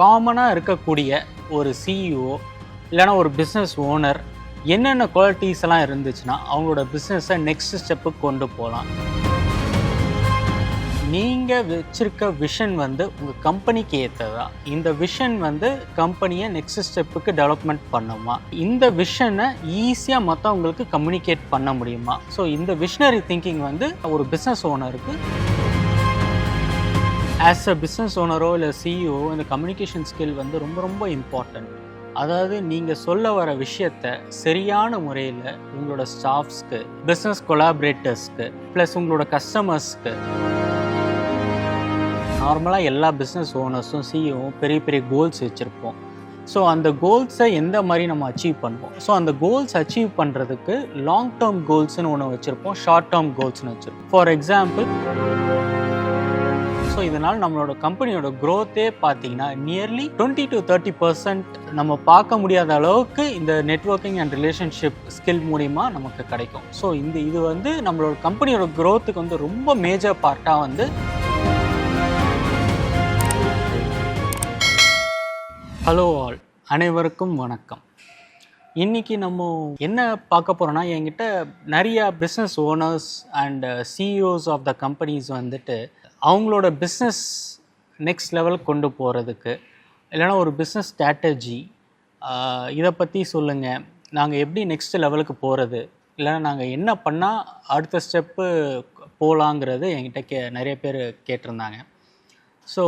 காமனாக இருக்கக்கூடிய ஒரு சிஇஓ இல்லைன்னா ஒரு பிஸ்னஸ் ஓனர் என்னென்ன குவாலிட்டிஸ் எல்லாம் இருந்துச்சுன்னா அவங்களோட பிஸ்னஸை நெக்ஸ்ட் ஸ்டெப்புக்கு கொண்டு போகலாம். நீங்கள் வச்சுருக்க விஷன் வந்து உங்கள் கம்பெனிக்கு ஏற்றதா இந்த விஷன் வந்து கம்பெனியை நெக்ஸ்ட் ஸ்டெப்புக்கு டெவலப்மெண்ட் பண்ணுமா? இந்த விஷனை ஈஸியாக மற்றவங்களுக்கு கம்யூனிகேட் பண்ண முடியுமா? ஸோ இந்த விஷனரி திங்கிங் வந்து ஒரு பிஸ்னஸ் ஓனருக்கு ஆஸ் அ பிஸ்னஸ் ஓனரோ இல்லை சிஇஓ இந்த கம்யூனிகேஷன் ஸ்கில் வந்து ரொம்ப ரொம்ப இம்பார்ட்டண்ட் அதாவது நீங்கள் சொல்ல வர விஷயத்த சரியான முறையில் உங்களோட ஸ்டாஃப்ஸ்க்கு பிஸ்னஸ் கொலாபரேட்டர்ஸ்க்கு ப்ளஸ் உங்களோட கஸ்டமர்ஸ்க்கு நார்மலாக எல்லா பிஸ்னஸ் ஓனர்ஸும் சிஇஓவும் பெரிய பெரிய கோல்ஸ் வச்சுருப்போம். ஸோ அந்த கோல்ஸை எந்த மாதிரி நம்ம அச்சீவ் பண்ணுவோம்? ஸோ அந்த கோல்ஸ் அச்சீவ் பண்ணுறதுக்கு லாங் டேர்ம் கோல்ஸ்னு ஒன்று வச்சுருப்போம் ஷார்ட் டேர்ம் கோல்ஸ்னு வச்சுருப்போம். ஃபார் எக்ஸாம்பிள் ஸோ இதனால் நம்மளோட கம்பெனியோட க்ரோத்தே பார்த்தீங்கன்னா nearly twenty to thirty percent நம்ம பார்க்க முடியாத அளவுக்கு இந்த நெட்வொர்க்கிங் அண்ட் ரிலேஷன்ஷிப் ஸ்கில் மூலிமா நமக்கு கிடைக்கும். ஸோ இந்த இது வந்து நம்மளோட கம்பெனியோட க்ரோத்துக்கு வந்து ரொம்ப மேஜர் பார்ட்டாக வந்து ஹலோ ஆல் அனைவருக்கும் வணக்கம். இன்றைக்கி நம்ம என்ன பார்க்க போகிறோன்னா என்கிட்ட நிறையா business owners and CEOs of the companies வந்துட்டு அவங்களோட பிஸ்னஸ் நெக்ஸ்ட் லெவல் கொண்டு போகிறதுக்கு இல்லைன்னா ஒரு பிஸ்னஸ் ஸ்ட்ராட்டஜி இதை பற்றி சொல்லுங்கள் நாங்கள் எப்படி நெக்ஸ்ட் லெவலுக்கு போகிறது இல்லைன்னா நாங்கள் என்ன பண்ணால் அடுத்த ஸ்டெப்பு போகலாங்கிறது என்கிட்ட கே நிறைய பேர் கேட்டிருந்தாங்க. ஸோ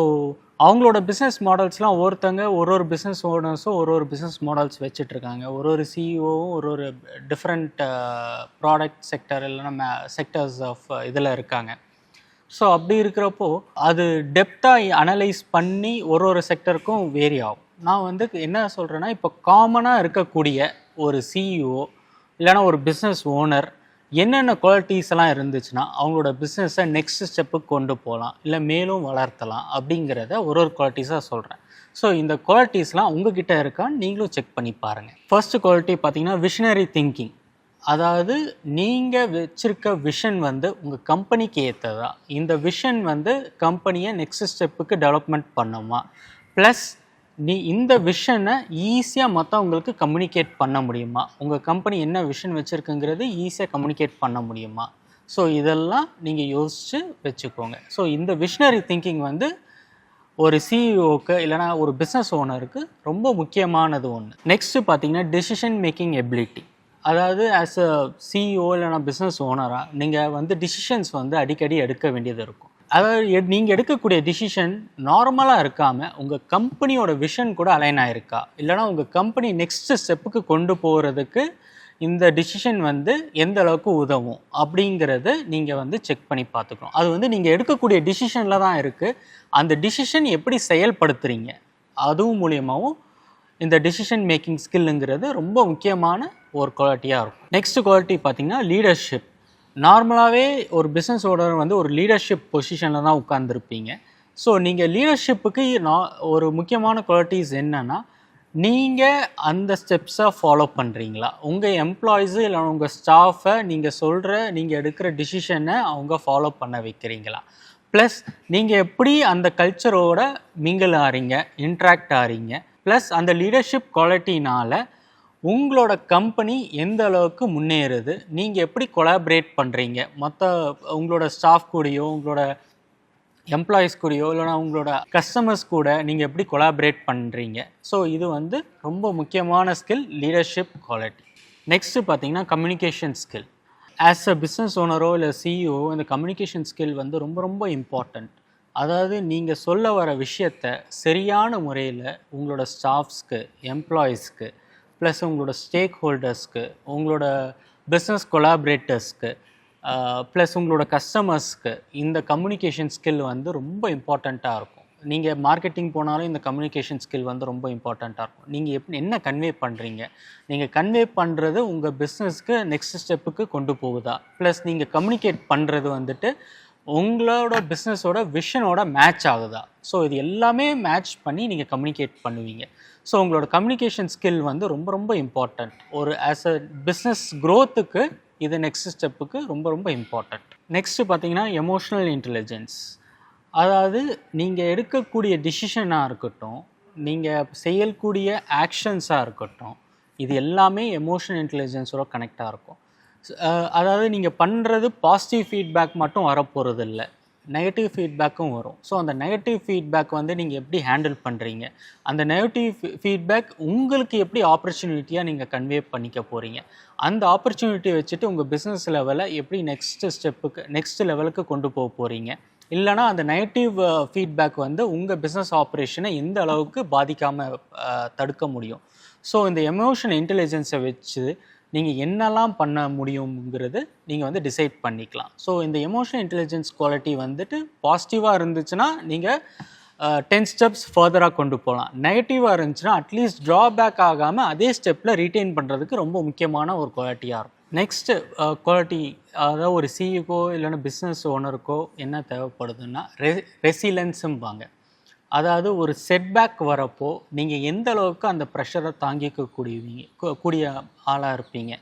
அவங்களோட பிஸ்னஸ் மாடல்ஸ்லாம் ஒவ்வொருத்தங்க ஒரு ஒரு பிஸ்னஸ் ஓனர்ஸும் ஒரு ஒரு பிஸ்னஸ் மாடல்ஸ் வச்சுட்ருக்காங்க ஒரு ஒரு சிஇஓவும் ஒரு ஒரு டிஃப்ரெண்ட் ப்ராடக்ட் செக்டர் இல்லைன்னா மே செக்டர்ஸ் ஆஃப் இதில் இருக்காங்க. ஸோ அப்படி இருக்கிறப்போ அது டெப்த்தாக அனலைஸ் பண்ணி ஒரு ஒரு செக்டருக்கும் வேரி ஆகும். நான் வந்து என்ன சொல்கிறேன்னா இப்போ காமனாக இருக்கக்கூடிய ஒரு சிஇஓ இல்லைன்னா ஒரு பிஸ்னஸ் ஓனர் என்னென்ன குவாலிட்டிஸ் எல்லாம் இருந்துச்சுன்னா அவங்களோட பிஸ்னஸை நெக்ஸ்ட் ஸ்டெப்புக்கு கொண்டு போகலாம் இல்லை மேலும் வளர்த்தலாம் அப்படிங்கிறத ஒரு ஒரு குவாலிட்டிஸாக சொல்கிறேன் ஸோ இந்த குவாலிட்டிஸ்லாம் உங்ககிட்ட இருக்கான்னு நீங்களும் செக் பண்ணி பாருங்கள் ஃபர்ஸ்ட் குவாலிட்டி பார்த்தீங்கன்னா விஷனரி திங்கிங் அதாவது நீங்கள் வச்சுருக்க விஷன் வந்து உங்கள் கம்பெனிக்கு ஏற்றதா இந்த விஷன் வந்து கம்பெனியை நெக்ஸ்ட் ஸ்டெப்புக்கு டெவலப்மெண்ட் பண்ணுமா? ப்ளஸ் நீ இந்த விஷனை ஈஸியாக மற்றவங்களுக்கு கம்யூனிகேட் பண்ண முடியுமா? உங்கள் கம்பெனி என்ன விஷன் வச்சுருக்குங்கிறது ஈஸியாக கம்யூனிகேட் பண்ண முடியுமா? ஸோ இதெல்லாம் நீங்கள் யோசித்து வச்சுக்கோங்க. ஸோ இந்த விஷனரி திங்கிங் வந்து ஒரு சிஇஓக்கு இல்லைனா ஒரு பிஸ்னஸ் ஓனருக்கு ரொம்ப முக்கியமானது ஒன்று நெக்ஸ்ட்டு பார்த்தீங்கன்னா டெசிஷன் மேக்கிங் எபிலிட்டி அதாவது ஆஸ் அ சிஇஓ இல்லைனா பிஸ்னஸ் ஓனராக நீங்கள் வந்து டிசிஷன்ஸ் வந்து அடிக்கடி எடுக்க வேண்டியது இருக்கும். அதாவது நீங்கள் எடுக்கக்கூடிய டிசிஷன் நார்மலாக இருக்காமல் உங்கள் கம்பெனியோட விஷன் கூட அலைன் ஆகிருக்கா இல்லைனா உங்கள் கம்பெனி நெக்ஸ்ட் ஸ்டெப்புக்கு கொண்டு போகிறதுக்கு இந்த டிசிஷன் வந்து எந்த அளவுக்கு உதவும்? அப்படிங்கிறத நீங்கள் வந்து செக் பண்ணி பார்த்துக்கணும். அது வந்து நீங்கள் எடுக்கக்கூடிய டிசிஷனில் தான் இருக்குது அந்த டிசிஷன் எப்படி செயல்படுத்துகிறீங்க அதுவும் மூலியமாகவும் இந்த டிசிஷன் மேக்கிங் ஸ்கில்லுங்கிறது ரொம்ப முக்கியமான ஒரு குவாலிட்டியாக இருக்கும். நெக்ஸ்ட் குவாலிட்டி பார்த்திங்கன்னா லீடர்ஷிப் நார்மலாகவே ஒரு பிஸ்னஸ் ஓனர் வந்து ஒரு லீடர்ஷிப் பொசிஷனில் தான் உட்காந்துருப்பீங்க ஸோ நீங்கள் லீடர்ஷிப்புக்கு நான் ஒரு முக்கியமான குவாலிட்டிஸ் என்னென்னா நீங்கள் அந்த ஸ்டெப்ஸை ஃபாலோ பண்ணுறீங்களா உங்கள் எம்ப்ளாயீஸு இல்லை உங்கள் ஸ்டாஃபை நீங்கள் சொல்கிற நீங்கள் எடுக்கிற டிசிஷனை அவங்க ஃபாலோ பண்ண வைக்கிறீங்களா? ப்ளஸ் நீங்கள் எப்படி அந்த கல்ச்சரோட மிங்கிள் ஆறீங்க இன்ட்ராக்ட் ஆறீங்க? ப்ளஸ் அந்த லீடர்ஷிப் குவாலிட்டினால் உங்களோட கம்பெனி எந்த அளவுக்கு முன்னேறுது? நீங்கள் எப்படி கொலாபரேட் பண்ணுறீங்க மற்ற உங்களோட ஸ்டாஃப் கூடயோ உங்களோட எம்ப்ளாயீஸ் கூடயோ இல்லைனா உங்களோட கஸ்டமர்ஸ் கூட நீங்கள் எப்படி கொலாபரேட் பண்ணுறீங்க ஸோ இது வந்து ரொம்ப முக்கியமான ஸ்கில் லீடர்ஷிப் குவாலிட்டி நெக்ஸ்ட்டு பார்த்தீங்கன்னா communication skill as a business ஓனரோ இல்லை சிஇஓ இந்த கம்யூனிகேஷன் ஸ்கில் வந்து ரொம்ப ரொம்ப இம்பார்ட்டண்ட் அதாவது நீங்கள் சொல்ல வர விஷயத்த சரியான முறையில் உங்களோட ஸ்டாஃப்ஸ்க்கு எம்ப்ளாயீஸ்க்கு ப்ளஸ் உங்களோட ஸ்டேக் ஹோல்டர்ஸ்க்கு உங்களோட பிஸ்னஸ் கொலாபரேட்டர்ஸ்க்கு ப்ளஸ் உங்களோட கஸ்டமர்ஸ்க்கு இந்த கம்யூனிகேஷன் ஸ்கில் வந்து ரொம்ப இம்பார்ட்டண்ட்டாக இருக்கும். நீங்கள் மார்க்கெட்டிங் போனாலும் இந்த கம்யூனிகேஷன் ஸ்கில் வந்து ரொம்ப இம்பார்ட்டண்ட்டாக இருக்கும். நீங்கள் எப் என்ன கன்வே பண்ணுறீங்க நீங்கள் கன்வே பண்ணுறது உங்கள் பிஸ்னஸ்க்கு நெக்ஸ்ட் ஸ்டெப்புக்கு கொண்டு போகுதா? ப்ளஸ் நீங்கள் கம்யூனிகேட் பண்ணுறது வந்துட்டு உங்களோட பிஸ்னஸோட விஷனோட மேட்ச் ஆகுதா? ஸோ இது எல்லாமே மேட்ச் பண்ணி நீங்கள் கம்யூனிகேட் பண்ணுவீங்க. ஸோ உங்களோட கம்யூனிகேஷன் ஸ்கில் வந்து ரொம்ப ரொம்ப இம்பார்ட்டண்ட் ஒரு ஆஸ் அ பிஸ்னஸ் க்ரோத்துக்கு இது நெக்ஸ்ட் ஸ்டெப்புக்கு ரொம்ப ரொம்ப இம்பார்ட்டண்ட் நெக்ஸ்ட்டு பார்த்தீங்கன்னா எமோஷ்னல் இன்டெலிஜென்ஸ் அதாவது நீங்கள் எடுக்கக்கூடிய டிசிஷனாக இருக்கட்டும் நீங்கள் செய்யக்கூடிய ஆக்ஷன்ஸாக இருக்கட்டும் இது எல்லாமே எமோஷனல் இன்டெலிஜென்ஸோட கனெக்டாக இருக்கும். அதாவது நீங்கள் பண்ணுறது பாசிட்டிவ் ஃபீட்பேக் மட்டும் வரப்போகிறது இல்லை நெகட்டிவ் ஃபீட்பேக்கும் வரும். ஸோ அந்த நெகட்டிவ் ஃபீட்பேக் வந்து நீங்கள் எப்படி ஹேண்டில் பண்ணுறீங்க அந்த நெகட்டிவ் ஃபீட்பேக் உங்களுக்கு எப்படி ஆப்பர்ச்சுனிட்டியாக நீங்கள் கன்வே பண்ணிக்க போகிறீங்க அந்த ஆப்பர்ச்சுனிட்டியை வச்சுட்டு உங்கள் பிஸ்னஸ் லெவலை எப்படி நெக்ஸ்ட் ஸ்டெப்புக்கு நெக்ஸ்ட் லெவலுக்கு கொண்டு போக போகிறீங்க இல்லைனா அந்த நெகட்டிவ் ஃபீட்பேக் வந்து உங்கள் பிஸ்னஸ் ஆப்ரேஷனை எந்த அளவுக்கு பாதிக்காமல் தடுக்க முடியும்? ஸோ இந்த எமோஷன் இன்டெலிஜென்ஸை வச்சு நீங்கள் என்னெல்லாம் பண்ண முடியுங்கிறது நீங்கள் வந்து டிசைட் பண்ணிக்கலாம். ஸோ இந்த எமோஷனல் இன்டெலிஜென்ஸ் குவாலிட்டி வந்துட்டு பாசிட்டிவாக இருந்துச்சுன்னா நீங்கள் டென் ஸ்டெப்ஸ் ஃபர்தராக கொண்டு போகலாம் நெகட்டிவாக இருந்துச்சுன்னா அட்லீஸ்ட் ட்ராபேக் ஆகாமல் அதே ஸ்டெப்பில் ரீட்டைன் பண்ணுறதுக்கு ரொம்ப முக்கியமான ஒரு குவாலிட்டியாக இருக்கும். நெக்ஸ்ட்டு குவாலிட்டி அதாவது ஒரு சிஇக்கோ இல்லைன்னா பிஸ்னஸ் ஓனருக்கோ என்ன தேவைப்படுதுன்னா ரெ ரெசிலன்ஸும்பாங்க அதாவது ஒரு செட்பேக் வரப்போ நீங்கள் எந்த அளவுக்கு அந்த ப்ரெஷரை தாங்கிக்க கூடியவீங்க கூடிய ஆளாக இருப்பீங்க.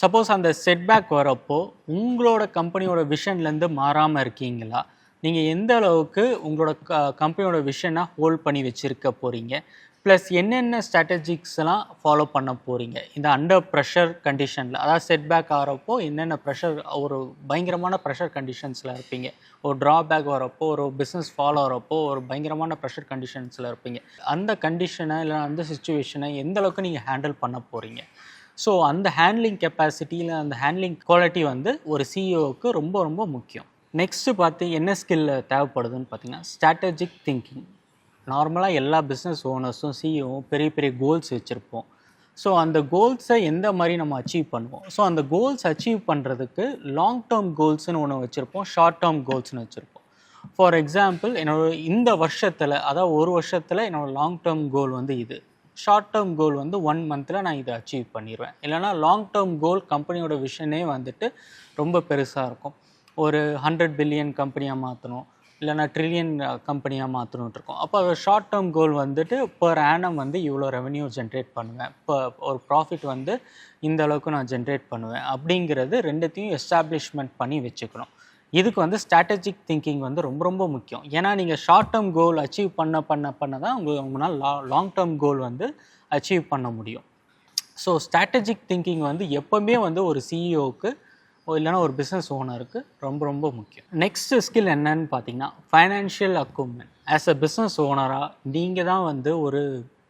சப்போஸ் அந்த செட்பேக் வரப்போ உங்களோட கம்பெனியோட விஷன்லேருந்து மாறாமல் இருக்கீங்களா? நீங்கள் எந்த அளவுக்கு உங்களோட க கம்பெனியோட விஷனை ஹோல்ட் பண்ணி வச்சுருக்க போகிறீங்க ப்ளஸ் என்னென்ன ஸ்ட்ராட்டஜிக்ஸ்லாம் ஃபாலோ பண்ண போகிறீங்க இந்த அண்டர் ப்ரெஷர் கண்டிஷனில் அதாவது செட்பேக் ஆகிறப்போ என்னென்ன ப்ரெஷர் ஒரு பயங்கரமான ப்ரெஷர் கண்டிஷன்ஸில் இருப்பீங்க. ஒரு ட்ராபேக் வரப்போ ஒரு பிஸ்னஸ் ஃபாலோ ஆகிறப்போ ஒரு பயங்கரமான ப்ரெஷர் கண்டிஷன்ஸில் இருப்பீங்க. அந்த கண்டிஷனை இல்லை அந்த சுச்சுவேஷனை எந்தளவுக்கு நீங்கள் ஹேண்டில் பண்ண போகிறீங்க ஸோ அந்த ஹேண்ட்லிங் கெப்பாசிட்டியில் அந்த ஹேண்ட்லிங் குவாலிட்டி வந்து ஒரு சிஇஓவுக்கு ரொம்ப ரொம்ப முக்கியம். நெக்ஸ்ட்டு பார்த்து என்ன ஸ்கில் தேவைப்படுதுன்னு பார்த்தீங்கன்னா ஸ்ட்ராட்டஜிக் திங்கிங் நார்மலாக எல்லா பிஸ்னஸ் ஓனர்ஸும் சிஇஓவும் பெரிய பெரிய கோல்ஸ் வச்சுருப்போம். ஸோ அந்த கோல்ஸை எந்த மாதிரி நம்ம அச்சீவ் பண்ணுவோம்? ஸோ அந்த கோல்ஸ் அச்சீவ் பண்ணுறதுக்கு லாங் டேர்ம் கோல்ஸ்னு ஒன்று வச்சுருப்போம் ஷார்ட் டேர்ம் கோல்ஸ்னு வச்சுருப்போம். ஃபார் எக்ஸாம்பிள் என்னோட இந்த வருஷத்தில் அதாவது ஒரு வருஷத்தில் என்னோடய லாங் டேர்ம் கோல் வந்து இது. ஷார்ட் டேர்ம் கோல் வந்து ஒன் மந்தில் நான் இதை அச்சீவ் பண்ணிடுவேன் இல்லைனா லாங் டேர்ம் கோல் கம்பெனியோட விஷனே வந்துட்டு ரொம்ப பெருசாக இருக்கும். ஒரு ஹண்ட்ரட் பில்லியன் கம்பெனியாக மாற்றணும் இல்லைனா ட்ரில்லியன் கம்பெனியாக மாற்றணுன்ட்டு இருக்கோம் அப்போ ஷார்ட் டேர்ம் கோல் வந்துட்டு பர் ஆனம் வந்து இவ்வளோ ரெவன்யூ ஜென்ரேட் பண்ணுவேன். இப்போ ஒரு ப்ராஃபிட் வந்து இந்த அளவுக்கு நான் ஜென்ரேட் பண்ணுவேன். அப்படிங்கிறது ரெண்டுத்தையும் எஸ்டாப்ளிஷ்மெண்ட் பண்ணி வச்சுக்கணும். இதுக்கு வந்து ஸ்ட்ராட்டஜிக் திங்கிங் வந்து ரொம்ப ரொம்ப முக்கியம். ஏன்னா நீங்கள் ஷார்ட் டேர்ம் கோல் அச்சீவ் பண்ண பண்ண பண்ண தான் உங்கள் உங்களால் லா லாங் டேர்ம் கோல் வந்து அச்சீவ் பண்ண முடியும். ஸோ ஸ்ட்ராட்டஜிக் திங்கிங் வந்து எப்போவுமே வந்து ஒரு சிஇஓக்கு இல்லைனா ஒரு பிஸ்னஸ் ஓனருக்கு ரொம்ப ரொம்ப முக்கியம். நெக்ஸ்ட் ஸ்கில் என்னன்னு பார்த்தீங்கன்னா financial acumen as a business ஓனராக நீங்கள் தான் வந்து ஒரு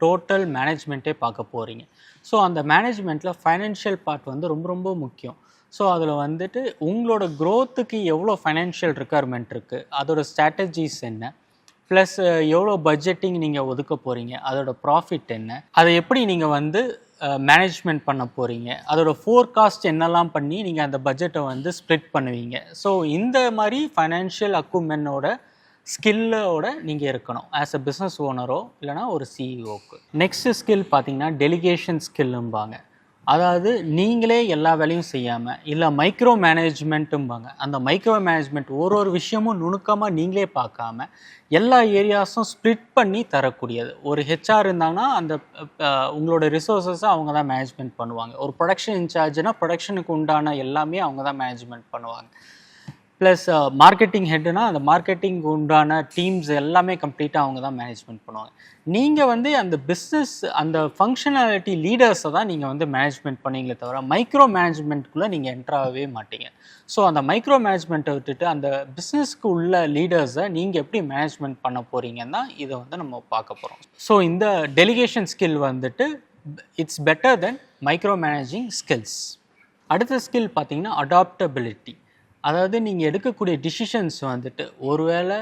டோட்டல் மேனேஜ்மெண்ட்டே பார்க்க போகிறீங்க ஸோ அந்த மேனேஜ்மெண்ட்டில் ஃபைனான்ஷியல் பார்ட் வந்து ரொம்ப ரொம்ப முக்கியம். ஸோ அதில் வந்துட்டு உங்களோட க்ரோத்துக்கு எவ்வளோ ஃபைனான்ஷியல் ரெக்குயர்மெண்ட் இருக்குது அதோட ஸ்ட்ராட்டஜிஸ் என்ன ப்ளஸ் எவ்வளோ பட்ஜெட்டிங் நீங்கள் ஒதுக்க போகிறீங்க அதோட ப்ராஃபிட் என்ன அதை எப்படி நீங்கள் வந்து மேனேஜ்மெண்ட் பண்ண போகிறீங்க அதோட ஃபோர்காஸ்ட் என்னெல்லாம் பண்ணி நீங்கள் அந்த பட்ஜெட்டை வந்து ஸ்ப்ளிட் பண்ணுவீங்க. ஸோ இந்த மாதிரி ஃபைனான்ஷியல் அக்குமென்னோட ஸ்கில்லோட நீங்கள் இருக்கணும். ஆஸ் அ பிஸ்னஸ் ஓனரோ இல்லைனா ஒரு சிஇஓக்கு நெக்ஸ்ட் ஸ்கில் பார்த்தீங்கன்னா டெலிகேஷன் ஸ்கில்லும்பாங்க அதாவது நீங்களே எல்லா வேலையும் செய்யாமல் இல்லை மைக்ரோ மேனேஜ்மெண்ட்டும்பாங்க அந்த மைக்ரோ மேனேஜ்மெண்ட் ஒரு ஒரு விஷயமும் நுணுக்கமாக நீங்களே பார்க்காம எல்லா ஏரியாஸும் ஸ்ப்ளிட் பண்ணி தரக்கூடியது. ஒரு ஹெச்ஆர் இருந்தாங்கன்னா அந்த உங்களோட ரிசோர்ஸஸை அவங்க தான் மேனேஜ்மெண்ட் பண்ணுவாங்க. ஒரு ப்ரொடக்ஷன் இன்சார்ஜ்னால் ப்ரொடக்ஷனுக்கு உண்டான எல்லாமே அவங்க தான் மேனேஜ்மெண்ட் பண்ணுவாங்க. ப்ளஸ் மார்க்கெட்டிங் ஹெட்னா அந்த மார்க்கெட்டிங் உண்டான டீம்ஸ் எல்லாமே கம்ப்ளீட்டாக அவங்க தான் மேனேஜ்மெண்ட் பண்ணுவாங்க. நீங்கள் வந்து அந்த பிஸ்னஸ் அந்த ஃபங்க்ஷனாலிட்டி லீடர்ஸை தான் நீங்கள் வந்து மேனேஜ்மெண்ட் பண்ணீங்களே தவிர மைக்ரோ மேனேஜ்மெண்ட்குள்ளே நீங்கள் என்ட்ராகவே மாட்டீங்க. ஸோ அந்த மைக்ரோ மேனேஜ்மெண்ட்டை விட்டுட்டு அந்த பிஸ்னஸ்க்கு உள்ள லீடர்ஸை நீங்கள் எப்படி மேனேஜ்மெண்ட் பண்ண போகிறீங்கன்னு தான் இதை வந்து நம்ம பார்க்க போகிறோம் ஸோ இந்த டெலிகேஷன் ஸ்கில் வந்துட்டு it's better than micro managing skills அடுத்த ஸ்கில் பார்த்தீங்கன்னா அடாப்டபிலிட்டி அதாவது நீங்கள் எடுக்கக்கூடிய டிசிஷன்ஸ் வந்துட்டு ஒருவேளை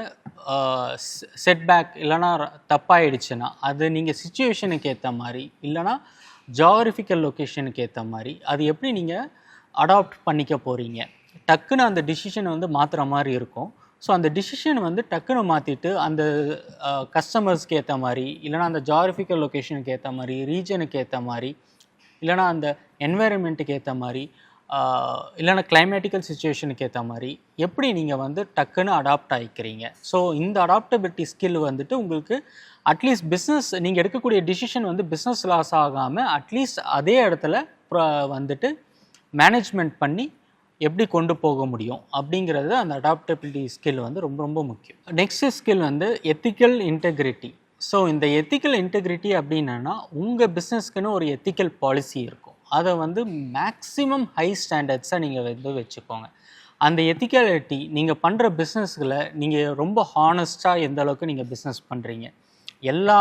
செட்பேக் இல்லைனா தப்பாயிடுச்சுன்னா அது நீங்கள் சுச்சுவேஷனுக்கு ஏற்ற மாதிரி இல்லைனா ஜாகிரபிக்கல் லொக்கேஷனுக்கு ஏற்ற மாதிரி அது எப்படி நீங்கள் அடாப்ட் பண்ணிக்க போகிறீங்க டக்குன்னு அந்த டிசிஷன் வந்து மாற்றுற மாதிரி இருக்கும். ஸோ அந்த டிசிஷன் வந்து டக்குன்னு மாற்றிட்டு அந்த கஸ்டமர்ஸ்க்கு ஏற்ற மாதிரி இல்லைனா அந்த ஜாகிரபிக்கல் லொக்கேஷனுக்கு ஏற்ற மாதிரி ரீஜனுக்கு ஏற்ற மாதிரி இல்லைனா அந்த என்வாயர்மெண்ட்டுக்கு ஏற்ற மாதிரி இல்லைன்னா கிளைமேட்டிக்கல் சுச்சுவேஷனுக்கு ஏற்ற மாதிரி எப்படி நீங்கள் வந்து டக்குன்னு அடாப்ட் ஆகிக்கிறீங்க ஸோ இந்த அடாப்டபிலிட்டி ஸ்கில் வந்துட்டு உங்களுக்கு அட்லீஸ்ட் பிஸ்னஸ் நீங்கள் எடுக்கக்கூடிய டிசிஷன் வந்து பிஸ்னஸ் லாஸ் ஆகாமல் அட்லீஸ்ட் அதே இடத்துல வந்துட்டு மேனேஜ்மெண்ட் பண்ணி எப்படி கொண்டு போக முடியும்? அப்படிங்கிறது அந்த அடாப்டபிலிட்டி ஸ்கில் வந்து ரொம்ப ரொம்ப முக்கியம். நெக்ஸ்ட் ஸ்கில் வந்து எத்திக்கல் இன்டெகிரிட்டி ஸோ இந்த எத்திக்கல் இன்டெகிரிட்டி அப்படின்னா உங்கள் பிஸ்னஸ்க்குன்னு ஒரு எத்திக்கல் பாலிசி இருக்கும். அதை வந்து மேக்ஸிமம் ஹை ஸ்டாண்டர்ட்ஸாக நீங்கள் வந்து வச்சுக்கோங்க. அந்த எத்திக்காலிட்டி நீங்கள் பண்ணுற பிஸ்னஸ்களை நீங்கள் ரொம்ப ஹானஸ்ட்டாக எந்த அளவுக்கு நீங்கள் பிஸ்னஸ் பண்ணுறீங்க எல்லா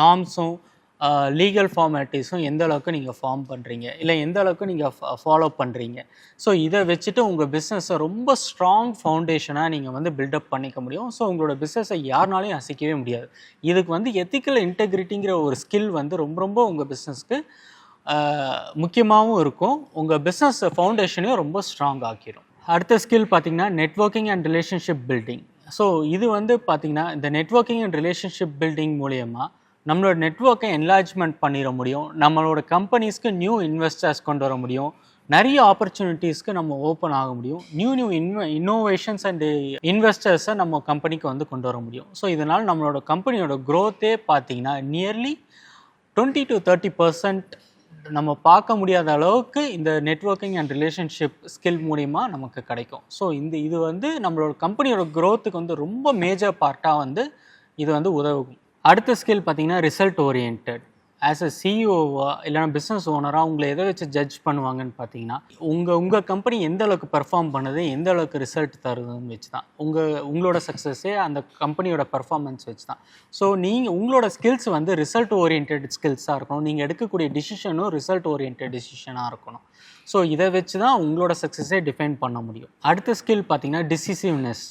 நார்ம்ஸும் லீகல் ஃபார்மாலிட்டிஸும் எந்த அளவுக்கு நீங்கள் ஃபார்ம் பண்ணுறீங்க இல்லை எந்த அளவுக்கு நீங்கள் ஃபாலோ பண்ணுறீங்க ஸோ இதை வச்சுட்டு உங்கள் பிஸ்னஸை ரொம்ப ஸ்ட்ராங் ஃபவுண்டேஷனாக நீங்கள் வந்து பில்டப் பண்ணிக்க முடியும். ஸோ உங்களோட பிஸ்னஸை யாருனாலையும் அசைக்கவே முடியாது. இதுக்கு வந்து எத்திக்கல் இன்டெகிரிட்டிங்கிற ஒரு ஸ்கில் வந்து ரொம்ப ரொம்ப உங்கள் பிஸ்னஸ்க்கு முக்கியமாகவும் இருக்கும். உங்கள் பிஸ்னஸ் ஃபவுண்டேஷனையும் ரொம்ப ஸ்ட்ராங் ஆக்கிடும் அடுத்த ஸ்கில் பார்த்தீங்கன்னா networking and relationship building so இது வந்து பார்த்திங்கன்னா இந்த நெட்வொர்க்கிங் அண்ட் ரிலேஷன்ஷிப் பில்டிங் மூலயமா நம்மளோட நெட்வொர்க்கை என்லார்ஜ்மெண்ட் பண்ணிட முடியும். நம்மளோட கம்பெனிஸ்க்கு நியூ இன்வெஸ்டர்ஸ் கொண்டு வர முடியும். நிறைய ஆப்பர்ச்சுனிட்டிஸ்க்கு நம்ம ஓப்பன் ஆக முடியும். நியூ நியூ இன்வ இன்னோவேஷன்ஸ் அண்ட் இன்வெஸ்டர்ஸை நம்ம கம்பெனிக்கு வந்து கொண்டு வர முடியும். ஸோ இதனால் நம்மளோட கம்பெனியோட க்ரோத்தே பார்த்தீங்கன்னா nearly twenty to thirty percent நம்ம பார்க்க முடியாத அளவுக்கு இந்த நெட்வொர்க்கிங் அண்ட் ரிலேஷன்ஷிப் ஸ்கில் மூலிமா நமக்கு கிடைக்கும். ஸோ இந்த இது வந்து நம்மளோட கம்பெனியோட க்ரோத்துக்கு வந்து ரொம்ப மேஜர் பார்ட்டாக வந்து இது வந்து உதவும் அடுத்த ஸ்கில் பார்த்தீங்கன்னா ரிசல்ட் ஓரியன்ட் ஆஸ் அ சிஇஓவா இல்லைனா பிஸ்னஸ் ஓனராக உங்களை எதை வச்சு ஜட்ஜ் பண்ணுவாங்கன்னு பார்த்தீங்கன்னா உங்கள் உங்கள் கம்பெனி எந்த அளவுக்கு பெர்ஃபார்ம் பண்ணுது எந்த அளவுக்கு ரிசல்ட் தருதுன்னு வச்சு தான் உங்கள் உங்களோட சக்ஸஸே அந்த கம்பெனியோட பர்ஃபார்மன்ஸ் வச்சு தான் ஸோ நீங்கள் உங்களோட ஸ்கில்ஸ் வந்து ரிசல்ட் ஓரியன்ட் ஸ்கில்ஸாக இருக்கணும். நீங்கள் எடுக்கக்கூடிய டிசிஷனும் ரிசல்ட் ஓரியன்ட் டிசிஷனாக இருக்கணும். ஸோ இதை வச்சு தான் உங்களோட சக்ஸஸே டிஃபைன் பண்ண முடியும். அடுத்த ஸ்கில் பார்த்தீங்கன்னா டிசிசிவ்னஸ்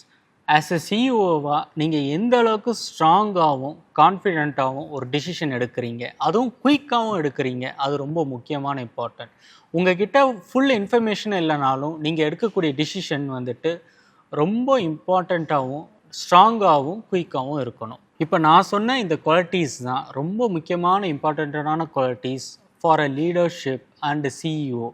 ஆஸ் எ சிஇஓவாக நீங்கள் எந்த அளவுக்கு ஸ்ட்ராங்காகவும் கான்ஃபிடென்ட்டாகவும் ஒரு டிசிஷன் எடுக்கிறீங்க? அதுவும் குயிக்காகவும் எடுக்கிறீங்க. அது ரொம்ப முக்கியமான இம்பார்ட்டன்ட் உங்ககிட்ட ஃபுல் இன்ஃபர்மேஷன் இல்லைனாலும் நீங்கள் எடுக்கக்கூடிய டிசிஷன் வந்துட்டு ரொம்ப இம்பார்ட்டண்ட்டாகவும் ஸ்ட்ராங்காகவும் குயிக்காகவும் இருக்கணும். இப்போ நான் சொன்ன இந்த குவாலிட்டிஸ் தான் ரொம்ப முக்கியமான இம்பார்ட்டண்ட்டான qualities for a leadership and CEO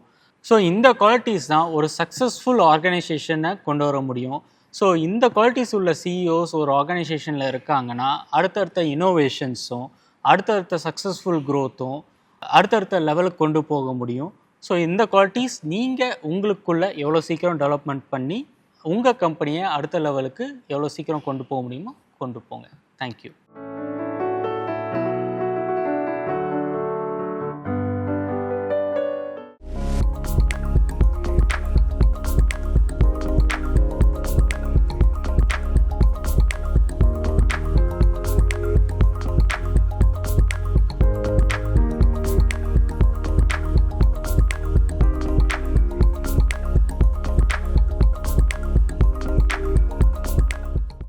so இந்த குவாலிட்டிஸ் தான் ஒரு சக்ஸஸ்ஃபுல் ஆர்கனைசேஷனை கொண்டு வர முடியும். ஸோ இந்த குவாலிட்டிஸ் உள்ள சிஇஓஸ் ஒரு ஆர்கனைசேஷனில் இருக்காங்கன்னா அடுத்தடுத்த இனோவேஷன்ஸும் அடுத்தடுத்த சக்ஸஸ்ஃபுல் க்ரோத்தும் அடுத்தடுத்த லெவலுக்கு கொண்டு போக முடியும். ஸோ இந்த குவாலிட்டிஸ் நீங்கள் உங்களுக்குள்ளே எவ்வளோ சீக்கிரம் டெவலப்மெண்ட் பண்ணி உங்கள் கம்பெனியை அடுத்த லெவலுக்கு எவ்வளோ சீக்கிரம் கொண்டு போக முடியுமோ கொண்டு போங்க. தேங்க்யூ